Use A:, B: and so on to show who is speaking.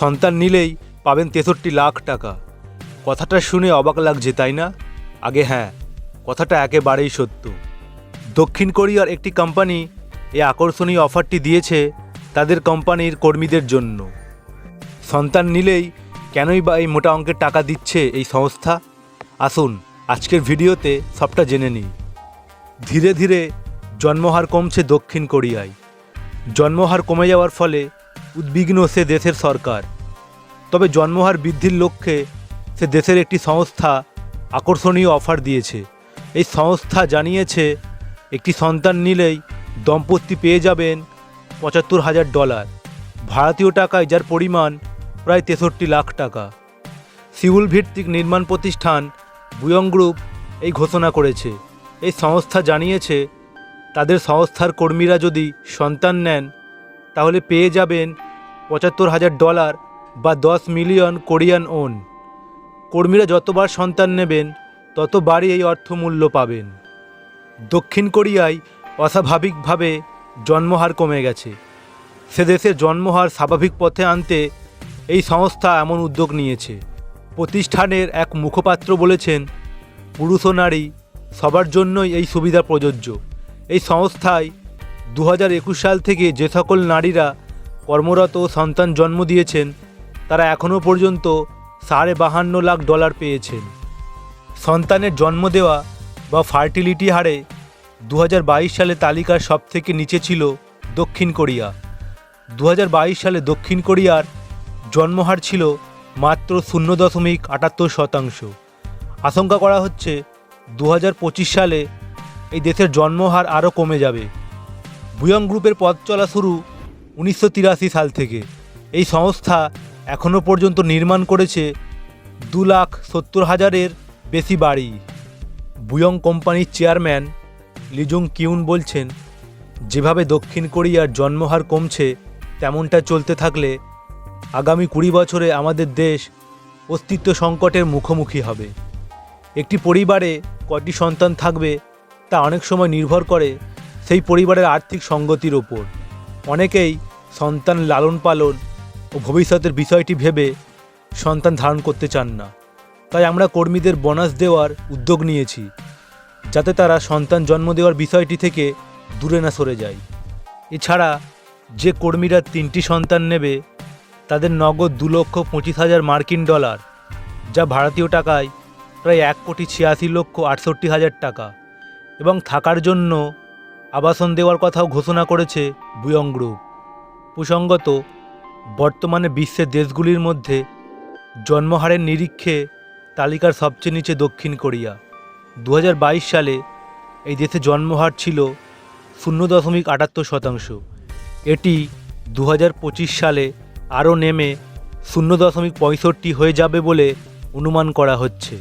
A: সন্তান নিলেই পাবেন তেষট্টি লাখ টাকা। কথাটা শুনে অবাক লাগছে, তাই না? আগে হ্যাঁ কথাটা একেবারেই সত্য। দক্ষিণ কোরিয়ার একটি কোম্পানি এই আকর্ষণীয় অফারটি দিয়েছে তাদের কোম্পানির কর্মীদের জন্য। সন্তান নিলেই কেনই বা এই মোটা অঙ্কের টাকা দিচ্ছে এই সংস্থা? আসুন, আজকের ভিডিওতে সবটা জেনে নিই। ধীরে ধীরে জন্মহার কমছে দক্ষিণ কোরিয়ায়। জন্মহার কমে যাওয়ার ফলে উদ্বিগ্ন সে দেশের সরকার। তবে জন্মহার বৃদ্ধির লক্ষ্যে সে দেশের একটি সংস্থা আকর্ষণীয় অফার দিয়েছে। এই সংস্থা জানিয়েছে, একটি সন্তান নিলেই দম্পতি পেয়ে যাবেন পঁচাত্তর হাজার ডলার, ভারতীয় টাকায় যার পরিমাণ প্রায় তেষট্টি লাখ টাকা। সিউল ভিত্তিক নির্মাণ প্রতিষ্ঠান বুয়ং গ্রুপ এই ঘোষণা করেছে। এই সংস্থা জানিয়েছে, তাদের সংস্থার কর্মীরা যদি সন্তান নেন তাহলে পেয়ে যাবেন পঁচাত্তর হাজার ডলার বা দশ মিলিয়ন কোরিয়ান ওন। কর্মীরা যতবার সন্তান নেবেন, ততবারই এই অর্থমূল্য পাবেন। দক্ষিণ কোরিয়ায় অস্বাভাবিকভাবে জন্মহার কমে গেছে। সে দেশের জন্মহার স্বাভাবিক পথে আনতে এই সংস্থা এমন উদ্যোগ নিয়েছে। প্রতিষ্ঠানের এক মুখপাত্র বলেছেন, পুরুষ ও নারী সবার জন্যই এই সুবিধা প্রযোজ্য। এই সংস্থায় দু হাজার একুশ সাল থেকে যে সকল নারীরা কর্মরত ও সন্তান জন্ম দিয়েছেন, তারা এখনও পর্যন্ত সাড়ে বাহান্ন লাখ ডলার পেয়েছেন। সন্তানের জন্ম দেওয়া বা ফার্টিলিটি হারে দু সালে তালিকার সবথেকে নিচে ছিল দক্ষিণ কোরিয়া। দু হাজার বাইশ সালে দক্ষিণ কোরিয়ার জন্মহার ছিল মাত্র শূন্য দশমিক আটাত্তর শতাংশ। আশঙ্কা করা হচ্ছে দু হাজার পঁচিশ সালে এই দেশের জন্মহার আরও কমে যাবে। বুয়ং গ্রুপের পথ চলা শুরু উনিশশো তিরাশি সাল থেকে। এই সংস্থা এখনও পর্যন্ত নির্মাণ করেছে দু লাখ সত্তর হাজারের বেশি বাড়ি। বুয়ং কোম্পানির চেয়ারম্যান লিজুং কিউন বলছেন, যেভাবে দক্ষিণ কোরিয়ার জন্মহার কমছে, তেমনটা চলতে থাকলে আগামী কুড়ি বছরে আমাদের দেশ অস্তিত্ব সংকটের মুখোমুখি হবে। একটি পরিবারে কটি সন্তান থাকবে তা অনেক সময় নির্ভর করে সেই পরিবারের আর্থিক সঙ্গতির ওপর। অনেকেই সন্তান লালন পালন ও ভবিষ্যতের বিষয়টি ভেবে সন্তান ধারণ করতে চান না। তাই আমরা কর্মীদের বোনাস দেওয়ার উদ্যোগ নিয়েছি, যাতে তারা সন্তান জন্ম দেওয়ার বিষয়টি থেকে দূরে না সরে যায়। এছাড়া যে কর্মীরা তিনটি সন্তান নেবে, তাদের নগদ দু লক্ষ পঁচিশ হাজার মার্কিন ডলার, যা ভারতীয় টাকায় প্রায় এক কোটি ছিয়াশি লক্ষ আটষট্টি হাজার টাকা, এবং থাকার জন্য আবাসন দেওয়ার কথাও ঘোষণা করেছে বুয়ং গ্রুপ। প্রসঙ্গত, বর্তমানে বিশ্বের দেশগুলির মধ্যে জন্মহারের নিরীক্ষে তালিকার সবচেয়ে নিচে দক্ষিণ কোরিয়া। দু হাজার বাইশ সালে এই দেশে জন্মহার ছিল শূন্য দশমিক আটাত্তর শতাংশ। এটি দু হাজার পঁচিশ সালে আরও নেমে শূন্য দশমিক পঁয়ষট্টি হয়ে যাবে বলে অনুমান করা হচ্ছে।